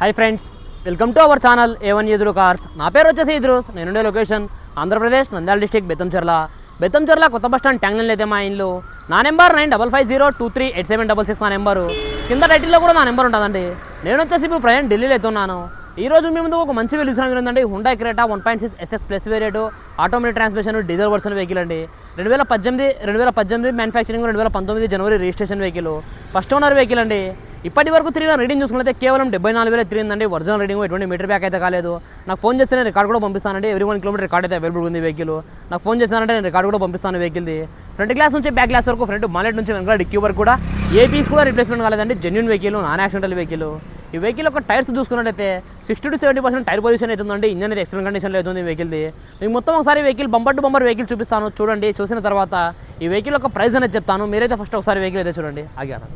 Hi friends welcome to our channel A one ఎదురు cars నా పేరు వచ్చేసి ఇద్రూస్. నేనుండే లొకేషన్ ఆంధ్రప్రదేశ్ నంద్యాల డిస్టిక్ బెత్తంచెర్ల బెత్తంచెర్ల కొత్త బస్ స్టాండ్ ట్యాంగ్లైన్ అయితే మా ఇల్లు. నా number nine double five zero two three eight seven double six నా నెంబరు కింద టైటిల్లో కూడా నా నెంబర్ ఉంటుందండి. నేను వచ్చేసి ఇప్పుడు ప్రజెంట్ ఢిల్లీలో అయితే ఉన్నాను. ఈ రోజు మీ ముందు ఒక మంచి వెలుగు ఏంటంటే Hyundai Creta one point six SX plus variant automatic transmission diesel version vehicle అండి. రెండు వేల పద్దెనిమిది రెండు వేల పద్దెనిమిది మ్యానుఫ్యాక్చరింగ్ రెండు వేల పంతొమ్మిది జనవరి registration vehicle first owner vehicle అండి. ఇప్పటి వరకు తిరిగిన రీడింగ్ చూసుకుంటే కేవలం డెబ్బై నాలుగు వేల తిరిగిందండి. ఒరిజినల్ రీడింగ్ ఎటువంటి మీటర్ బ్యాక్ అయితే కాలేదు. నాకు ఫోన్ చేస్తే నేను రికార్డ్ కూడా పంపిస్తానండి. ఎవ్రీ వన్ కిలోమీటర్ రికార్డ్ అయితే అవైలబుల్ ఉంది వెహికల్ నాకు ఫోన్ చేస్తానంటే నేను రికార్డ్ కూడా పంపిస్తాను వెహికల్ది ఫ్రంట్ గ్లాస్ నుంచి బ్యాక్ గ్లాస్ వరకు ఫ్రంట్ మాలెట్ నుంచి వెనకాల డిక్కీ వరకు కూడా ఏ పీస్ కూడా రిప్లేస్మెంట్ కాలేదండి. Genuine vehicle non accidental vehicle ఈ వెహికల్ యొక్క టైర్స్ చూసుకున్నట్టయితే sixty to seventy percent tyre position అవుతుందండి ఇంజన్ అయితే ఎక్స్టెంట్ కండిషన్లో అవుతుంది వెహికల్ది మీకు మొత్తం ఒకసారి vehicle bumper to bumper vehicle చూపిస్తాను. చూడండి చూసిన తర్వాత ఈ వెహికల్ యొక్క ప్రైస్ అనేది చెప్తాను. మీరైతే ఫస్ట్ ఒకసారి వెహికల్ అయితే చూడండి. ఆగాను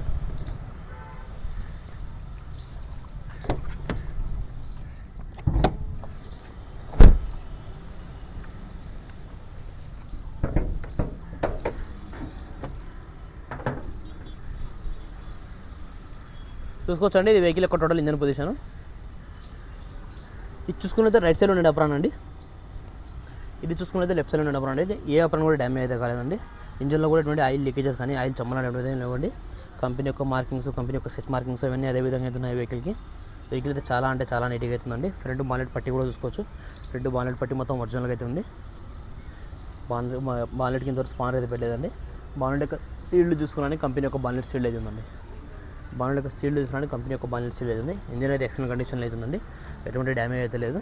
చూసుకోవచ్చండి. ఇది వెహికల్ యొక్క టోటల్ ఇంజన్ పొజిషన్ ఇది చూసుకున్నైతే రైట్ సైడ్ ఉండే అప్రాన్ అండి. ఇది చూసుకున్నైతే లెఫ్ట్ సైడ్ ఉండే అప్రాన్ అండి. ఏ అప్రాన్ కూడా డ్యామేజ్ అయితే కాలేదండి. ఇంజన్లో కూడా ఎటువంటి ఆయిల్ లీకేజెస్ కానీ ఆయిల్ చమ్మలు లేవండి కంపెనీ యొక్క మార్కింగ్స్ కంపెనీ యొక్క సెట్ మార్కింగ్స్ అవన్నీ అదే విధంగా అవుతున్నాయి వెహికల్కి వెహికల్ అయితే చాలా అంటే చాలా నీట్గా అవుతుందండి. ఫ్రంట్ బానెట్ పట్టి కూడా చూసుకోవచ్చు. ఫ్రంట్ బానెట్ పట్టి మొత్తం ఒరిజినల్గా అయితే ఉంది. బానెట్ బానెట్ కింద స్పానర్ అయితే పెట్టలేదండి. బానెట్ యొక్క సీల్డ్ చూసుకోవాలని కంపెనీ యొక్క బానెట్ సీల్డ్ అయితే ఉందండి. బానెట్ యొక్క సీల్ చూసుకోవడానికి కంపెనీ యొక్క బానెట్ సీల్ అవుతుంది ఇంజిన్ అయితే ఎక్సలెంట్ కండిషన్లో అవుతుందండి ఎటువంటి డ్యామేజ్ అయితే లేదు.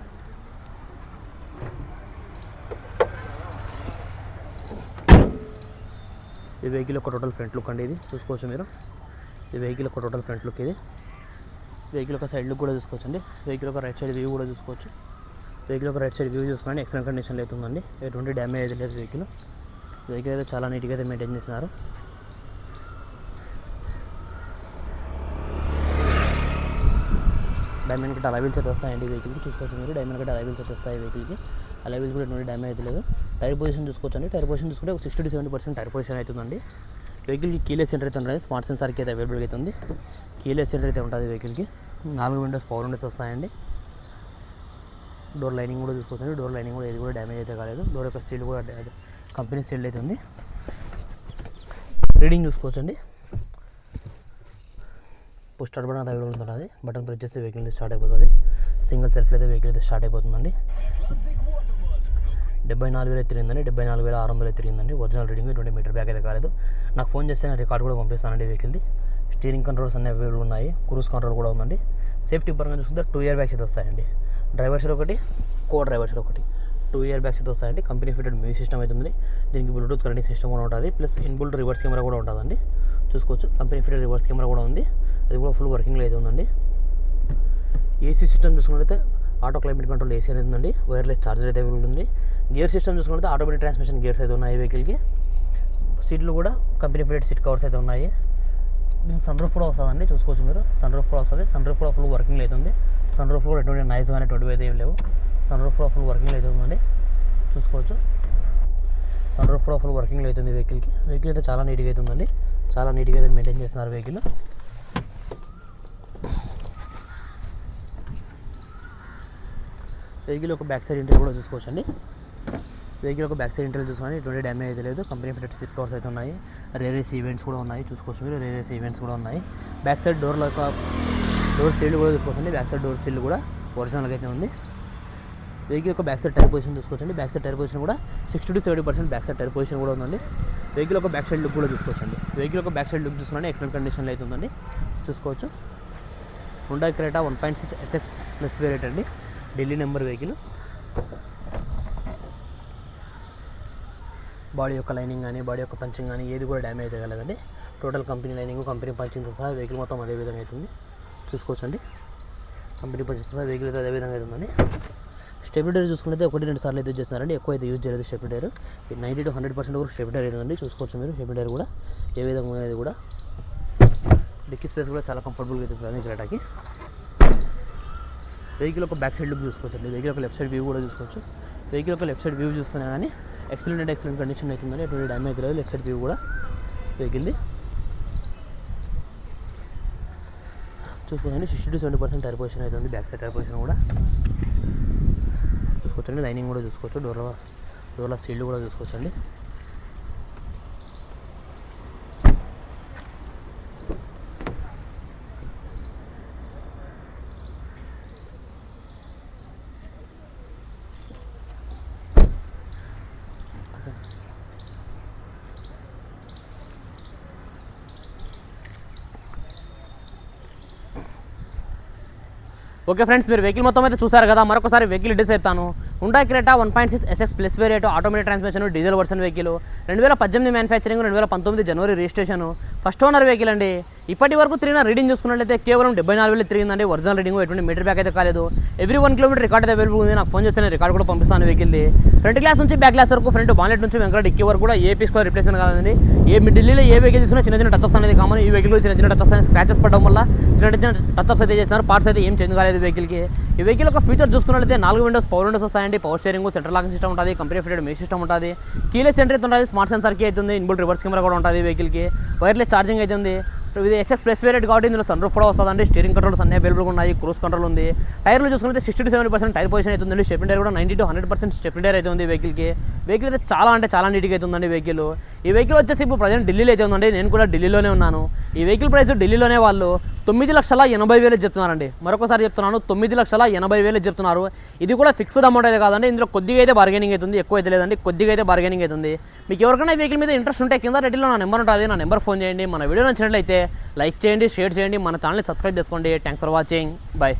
ఈ వెహికల్ ఒక టోటల్ ఫ్రంట్ లుక్ అండి ఇది. చూసుకోవచ్చు మీరు. ఈ వెహికల్ ఒక టోటల్ ఫ్రంట్ లుక్ ఇది. వెహికల్ ఒక సైడ్ లుక్ కూడా చూసుకోవచ్చు అండి వెహికల్ ఒక రైట్ సైడ్ వ్యూ కూడా చూసుకోవచ్చు. వెహికల్ ఒక రైట్ సైడ్ వ్యూ చూసుకోండి ఎక్సలెంట్ కండిషన్లో అవుతుందండి ఎటువంటి డ్యామేజ్ అయితే లేదు వెహికల్ వెహికల్ అయితే చాలా నీట్గా అయితే మెయింటైన్ చేస్తున్నారు. డైమండ్ కట్ అలవీల్స్ అయితే వస్తాయండి వెహికల్కి. చూసుకోవచ్చు మీరు డైమండ్ కట్ అలవీల్స్ అయితే వస్తాయి వెహికల్కి. అలవీల్స్ కూడా ఎటువంటి డ్యామేజ్ అయితే లేదు. టైర్ పొజిషన్ చూసుకోవచ్చు అండి టైర్ పొజిషన్ చూసుకుంటే ఒక sixty to seventy percent tyre position అవుతుందండి వెహికల్కి కీలెస్ సెంటర్ అయితే ఉంటుంది. స్మార్ట్ సెన్సార్కి అయితే అవైలబుల్ అవుతుంది ఉంది. కీలెస్ సెంటర్ అయితే ఉంటుంది వెహికల్కి. నాలుగు విండోస్ పవర్ విండోస్ వస్తాయండి. డోర్ లైనింగ్ కూడా చూసుకోవచ్చు డోర్ లైనింగ్ కూడా ఏది కూడా డ్యామేజ్ అయితే కాలేదు. డోర్ యొక్క సీల్ కూడా కంపెనీ సీల్ అయితే ఉంది. రీడింగ్ చూసుకోవచ్చండి. పుష్ స్టార్ట్ బటన్ అవైలబుల్ ఉంటుంది బటన్ ప్రెస్ చేస్తే వెహికల్ అయితే స్టార్ట్ అయిపోతుంది. సింగిల్ సెల్ఫ్ అయితే వెహికల్ అయితే స్టార్ట్ అయిపోతుందండి. డెబ్బై నాలుగు వేలు తిరిగిందండి డెబ్బై నాలుగు వేల ఆరు వందలు తిరిగిందండి original reading twenty meter back అయితే కాలేదు. నాకు ఫోన్ చేస్తే నేను రికార్డ్ కూడా పంపిస్తానండి వెహికల్ది స్టీరింగ్ కంట్రోల్స్ అన్ని అవైలబుల్ ఉన్నాయి. క్రూజ్ కంట్రోల్ కూడా ఉందండి. సేఫ్టీ పరంగా చూసుకుంటే టూ ఇయర్ బ్యాగ్స్ అయితే వస్తాయండి. డ్రైవర్స్ ఒకటి కో డ్రైవర్స్ ఒకటి. టూ ఇయర్ బ్యాగ్స్ అయితే వస్తాయండి. కంపెనీ ఫిటెడ్ మ్యూజిక్ సిస్టమ్ అయితే ఉంది. దీనికి బ్లూటూత్ కనెక్టింగ్ సిస్టమ్ కూడా ఉంటుంది. ప్లస్ ఇన్బుల్ట్ రివర్స్ కెమెరా కూడా ఉంటుందండి. చూసుకోవచ్చు. కంపెనీ ఫిటెడ్ రివర్స్ కెమెరా కూడా ఉంది. అది కూడా ఫుల్ వర్కింగ్లో అయితే ఉందండి. ఏసీ సిస్టమ్ చూసుకున్నట్లయితే ఆటో క్లైమేట్ కంట్రోల్ ఏసీ అనేది ఉందండి. వైర్లెస్ చార్జర్ అయితే అవైలబుల్ ఉంది. గేర్ సిస్టమ్ చూసుకుంటే ఆటోమేటిక్ ట్రాన్స్మిషన్ గేర్స్ అయితే ఉన్నాయి వెహికల్కి సీట్లు కూడా కంపెనీ ఫిటెడ్ సీట్ కవర్స్ అయితే ఉన్నాయి. దీనికి సన్ రూఫ్ కూడా వస్తుందండి చూసుకోవచ్చు మీరు. సన్ రూఫ్ కూడా వస్తుంది. సన్ రూఫ్ కూడా ఫుల్ వర్కింగ్ అవుతుంది సన్ రూఫ్ కూడా ఎటువంటి నైస్ కానీ ఎటువంటి అయితే ఏం లేవు. సన్ రూఫ్ కూడా ఫుల్ వర్కింగ్ అయితే ఉందండి. చూసుకోవచ్చు. సన్ రూఫ్ కూడా ఫుల్ వర్కింగ్ అవుతుంది వెహికల్కి వెహికల్ అయితే చాలా నీట్గా అయితే ఉందండి. చాలా నీట్గా అయితే మెయింటైన్ చేస్తున్నారు వెహికల్ వెహికల్ ఒక బ్యాక్ సైడ్ ఇంటర్ కూడా చూసుకోవచ్చండి. వెహికల్ ఒక బ్యాక్ సైడ్ ఇంటర్ చూసుకోండి ఎటువంటి డ్యామేజ్ అయితే లేదు. కంపెనీ ఫిటెడ్ సీట్ కవర్స్ అయితే ఉన్నాయి. రేరేస్ ఈవెంట్స్ కూడా ఉన్నాయి. చూసుకోవచ్చు మీరు. రేరేస్ ఈవెంట్స్ కూడా ఉన్నాయి. బ్యాక్ సైడ్ డోర్ల యొక్క డోర్ సీల్ కూడా చూసుకోవచ్చండి. బ్యాక్ సైడ్ డోర్ సీల్ కూడా ఒరిజినల్గా అయితే ఉంది. వెహికల్ యొక్క బ్యాక్ సైడ్ టైర్ పొజిషన్ చూసుకోవచ్చండి. బ్యాక్ సైడ్ టైర్ పొజిషన్ కూడా sixty to seventy percent back side tyre position కూడా ఉందండి. వెహికల్ ఒక బ్యాక్ సైడ్ లుక్ కూడా చూసుకోవచ్చండి. వెహికల్ ఒక బ్యాక్ సైడ్ లుక్ చూసుకున్నాను ఎక్సలెంట్ కండిషన్లో అయితే ఉందండి. చూసుకోవచ్చు. Hyundai Creta one point six SX plus variant అండి. Delhi number vehicle. బాడీ యొక్క లైనింగ్ కానీ బాడీ యొక్క పంచింగ్ కానీ ఏది కూడా డ్యామేజ్ అయితే కలదండి టోటల్ కంపెనీ లైనింగ్ కంపెనీ పంచింగ్తో సహా వెహికల్ మొత్తం అదే విధంగా అవుతుంది. చూసుకోవచ్చండి. కంపెనీ పంచింగ్తో సహా వెహికల్ అయితే అదే విధంగా అవుతుందండి. స్టెబిలిటర్ చూసుకుంటే ఒకటి రెండు సార్లు అయితే చేస్తున్నారండి ఎక్కువ అయితే యూజ్ చేయలేదు స్టెబిలిటర్ నైంటీ టు హండ్రెడ్ పర్సెంట్ వరకు స్టెబిలిటర్ అవుతుందండి. చూసుకోవచ్చు మీరు స్టెబిలిటర్ కూడా ఏ విధంగా అనేది కూడా. డిక్కీ స్పేస్ కూడా చాలా కంఫర్టబుల్గా అయితే ఉంది క్రేటాకి వెహికల్ ఒక బ్యాక్ సైడ్ లుక్ చూసుకోవచ్చు అండి. వెహికల్ ఒక లెఫ్ట్ సైడ్ వ్యూ కూడా చూసుకోవచ్చు. వెహికల్ ఒక లెఫ్ట్ సైడ్ వ్యూ చూసుకున్నా కానీ ఎక్సలెంట్ అండ్ ఎక్సలెంట్ కండిషన్ అవుతుందని ఎటువంటి డ్యామేజ్ లేదు. లెఫ్ట్ సైడ్ వ్యూ కూడా వెహికల్ది చూసుకోండి. Sixty to seventy percent tyre position అయితే ఉంది. బ్యాక్ సైడ్ టైర్ పొజిషన్ కూడా చూసుకోవచ్చండి లైనింగ్ కూడా చూసుకోవచ్చు డోర్ల డోర్ల సీల్డ్ కూడా చూసుకోవచ్చండి ఓకే ఫ్రెండ్స్ మీరు వెహికల్ మొత్తం అయితే చూసారు కదా మరొకసారి వెహికల్ డీటెయిల్స్ చెప్తాను Hyundai Creta one point six SX plus variant automatic transmission diesel version vehicle రెండు వేల పద్దెనిమిది మ్యానుఫ్యాక్చరింగ్ రెండు వేల పంతొమ్మిది జనవరి రిజిస్ట్రేషన్ ఫస్ట్ ఓనర్ వెహికల్ అండి. ఇప్పటి వరకు తిరిగిన రీడింగ్ చూసుకున్నట్లయితే కేవలం డెబ్బై నాలుగు వేలు తిరిగిందండి. ఒరిజినల్ రీడింగ్ ఎటువంటి మీటర్ బ్యాక్ అయితే కాలేదు. ఎవ్రీ వన్ కిలోమీటర్ రికార్డ్ అయితే అవైలబుల్ ఉంది. నాకు ఫోన్ చేస్తే నేను రికార్డ్ కూడా పంపిస్తాను వెహికల్ది. ఫ్రంట్ గ్లాస్ నుంచి బ్యాక్ గ్లాస్ వరకు ఫ్రంట్ బాలెట్ నుంచి వెంకట డిక్కీ వరకు కూడా ఏ పీస్ కూడా రిప్లేస్మెంట్ కాదండి ఏ మీ ఢిల్లీలో ఏ వెహికల్ తీసుకున్నా చిన్న చిన్న టచ్ అప్స్ అనేది కామన్ ఈ వెహికల్ చిన్న చిన్న టచ్ అప్స్ స్క్రాచెస్ పడడం వల్ల చిన్న చిన్న టచ్ అప్స్ అయితే చేస్తున్నారు. పార్ట్స్ అయితే ఏం చేంజ్ కాలేదు వెహికల్కి ఈ వెహికల్ ఒక ఫీచర్ చూసుకున్నట్లయితే నాలుగు విండోస్ పవర్ విండోస్ వస్తాయండి. Power steering central locking system ఉంటుంది. కంపెనీ ఫిటెడ్ మే సిస్టమ్ ఉంటుంది. కీలెస్ సెంటర్ అయితే ఉంటుంది. స్మార్ట్ సెన్సార్కి అవుతుంది ఇన్బుల్ రివర్స్ కెమెరా కూడా ఉంటుంది వెహికల్కి వైర్లెస్ ఛార్జింగ్ అవుతుంది ఇది ఎక్సెస్ ప్లస్ వేరియట్ కాబట్టి ఇందులో సన్ రూఫ్ కూడా వస్తుందండి. స్టీరింగ్ కంట్రోల్స్ అన్ని అవైలబుల్గా ఉన్నాయి. క్రూస్ కంట్రోల్ ఉంది. టైర్లు చూసుకుంటే sixty to seventy percent tyre position అవుతుంది స్టెప్ టైర్ కూడా ninety to hundred percent step tyre అయితే ఉంది వెహికల్కి వెహికల్ అయితే చాలా అంటే చాలా నీట్గా అయితే ఉందండి వెహికల్ ఈ వెహికల్ వచ్చేసి ఇప్పుడు ప్రజెంట్ ఢిల్లీలో అయితే ఉందండి. నేను కూడా ఢిల్లీలోనే ఉన్నాను. ఈ వెహికల్ ప్రైస్ ఢిల్లీలోనే వాళ్ళు తొమ్మిది లక్షల ఎనభై వేలు చెప్తున్నారండి. మరొకసారి చెప్తున్నాను తొమ్మిది లక్షల ఎనభై వేలు చెప్తున్నారు. ఇది కూడా ఫిక్స్డ్ అమౌంట్ అయితే కాదండి ఇందులో కొద్దిగా అయితే బార్గెనింగ్ అవుతుంది ఎక్కువ అయితే లేదండి కొద్దిగా అయితే బార్గెనింగ్ అవుతుంది. మీకు ఎవరికైనా వెహికల్ మీద ఇంట్రెస్ట్ ఉంటే కింద రెడ్డిలో నా నెంబర్ ఉంటుంది నా నెంబర్ ఫోన్ చేయండి. మన వీడియో నచ్చినట్లయితే లైక్ చేయండి షేర్ చేయండి మన ఛానల్ని సబ్స్క్రైబ్ చేసుకోండి. Thanks for watching bye